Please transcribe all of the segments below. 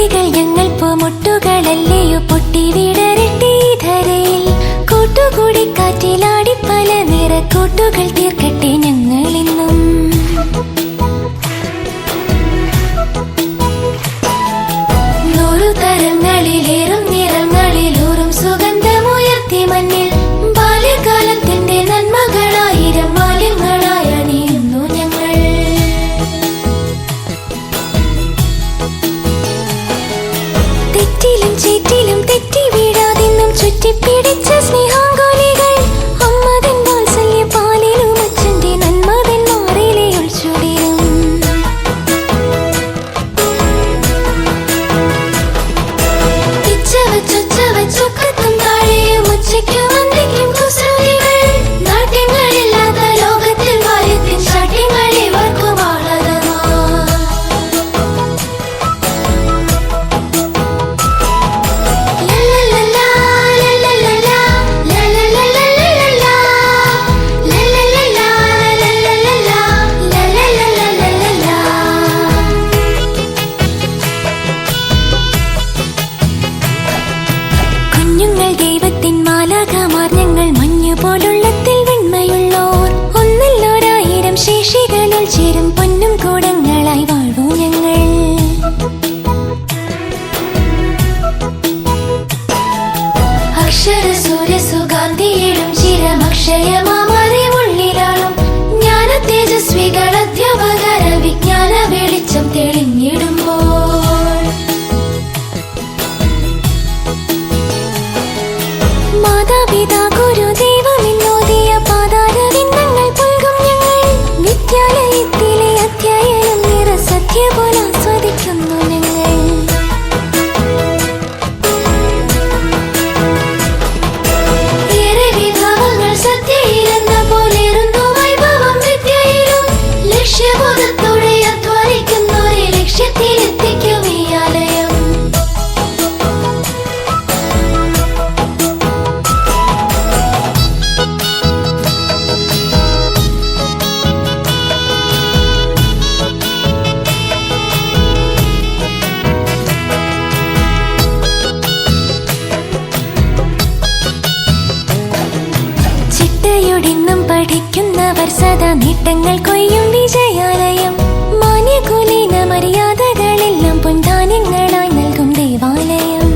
കുട്ടികൾ ഞങ്ങൾ പൂമുട്ടുകളല്ലയോ പൊട്ടി വിടരട്ടെ ധരയിൽ. കൂട്ടുകൂടി കാറ്റിലാടി പല നിറക്കൂട്ടുകൾ തീർക്കട്ടെ ഞങ്ങൾ ഇന്ന്. കെട്ടിപ്പിടിച്ച സ്നേഹം സദാ നേട്ടങ്ങൾ കൊയ്യും വിജയാലയം. മാന്യകുലീന മര്യാദകളെല്ലാം പൊൻധാന്യങ്ങളായി നൽകും ദേവാലയം.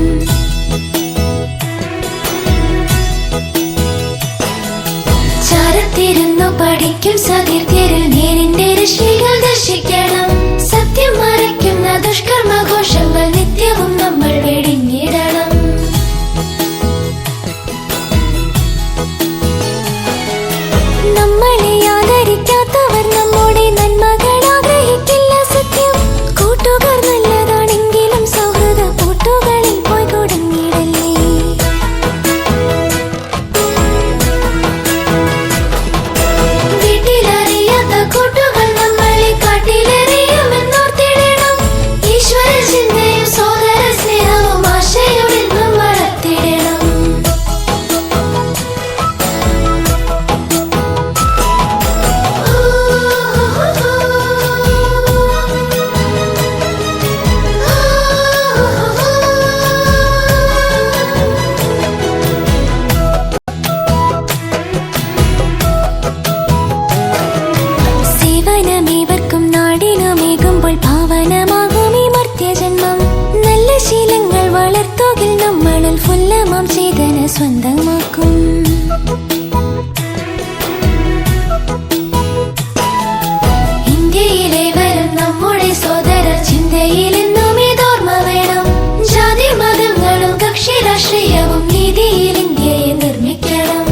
ചാരത്തിരുന്നു പഠിക്കും സതിർത്തിരിൽ നേരിന്റെ പുല്ലമാം ചേതന സ്വന്തമാക്കും. ഇന്ത്യയിലെ വരും നമ്മുടെ വേണം. ജാതി മതങ്ങളും കക്ഷി രാഷ്ട്രീയവും നിർമ്മിക്കണം.